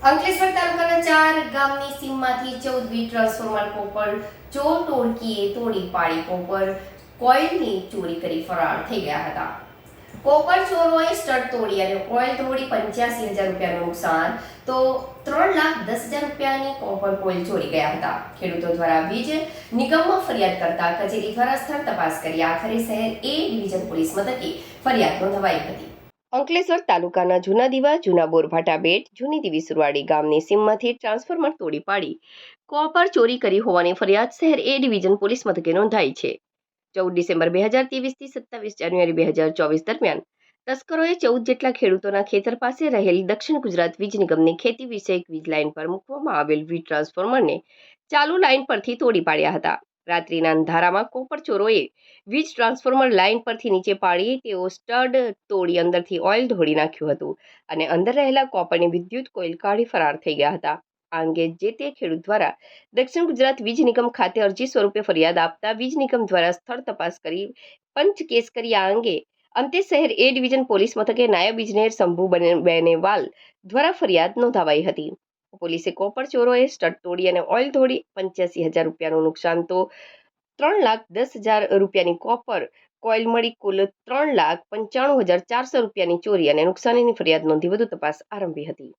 અંકલેશ્વર તાલુકાના ચાર ગામની સીમમાંથી ચૌદ વી ટ્રાન્સફોર્મર કોપર ચોર ટોળકીએ તોડી પાડી કોપર કોઇલની ચોરી કરી ફરાર થઈ ગયા હતા. કોપર ચોરોએ સ્ટડ તોડી અને ઓઇલ તોડી પંચ્યાસી હજાર રૂપિયાનું નુકસાન. તો ત્રણ લાખ દસ હજાર રૂપિયાની કોપર કોઇલ ચોરી ગયા હતા. ખેડૂતો દ્વારા વીજ નિગમમાં ફરિયાદ કરતા કચેરી દ્વારા સ્થળ તપાસ કરી આખરે શહેર એ ડિવિઝન પોલીસ મથકે ફરિયાદ નોંધાવાઈ હતી. અંકલેશ્વર તાલુકાના જૂના દીવા, જૂના બોરભાટા બેટ, જૂની દીવી સુરવાડી ગામની સીમમાંથી ટ્રાન્સફોર્મર તોડી પાડી. કોપર ચોરી કરી હોવાની ફરિયાદ શહેર એ ડિવિઝન પોલીસ મથકે નોંધાઈ છે. ચૌદ ડિસેમ્બર બે હજાર ત્રેવીસથી સત્તાવીસ જાન્યુઆરી બે હજાર ચોવીસ દરમિયાન તસ્કરોએ ચૌદ જેટલા ખેડૂતોના ખેતર પાસે રહેલી દક્ષિણ ગુજરાત વીજ નિગમની ખેતી વિષયક વીજ લાઇન પર મૂકવામાં આવેલ વીજ ટ્રાન્સફોર્મરને ચાલુ લાઇન પરથી તોડી પાડ્યા હતા. રાત્રિના અંધારામાં કોપરચોરોએ વીજ ટ્રાન્સફોર્મર લાઇન પરથી નીચે પાડી તેઓ સ્ટડ તોડી અંદરથી ઓઇલ ઢોળી નાખ્યું હતું અને અંદર રહેલા કોપરની વિદ્યુત કોઇલ કાઢી ફરાર થઈ ગયા હતા. આ અંગે જે તે ખેડૂત દ્વારા દક્ષિણ ગુજરાત વીજ નિગમ ખાતે અરજી સ્વરૂપે ફરિયાદ આપતા વીજ નિગમ દ્વારા સ્થળ તપાસ કરી પંચ કેસ કરી. આ અંગે અંતે શહેર એ ડિવિઝન પોલીસ મથકે નાયબ ઇજનેર શંભુ બેનેવાલ દ્વારા ફરિયાદ નોંધાવાઈ હતી. પોલીસે કોપર ચોરોએ સ્ટડ તોડી અને ઓઇલ તોડી પંચ્યાસી હજાર રૂપિયાનું નુકસાન તો ત્રણ લાખ દસ હજાર રૂપિયાની કોપર, કોઇલ મળી કુલ ત્રણ લાખ પંચાણું હજાર ચારસો રૂપિયાની ચોરી અને નુકસાનીની ફરિયાદ નોંધી વધુ તપાસ આરંભી હતી.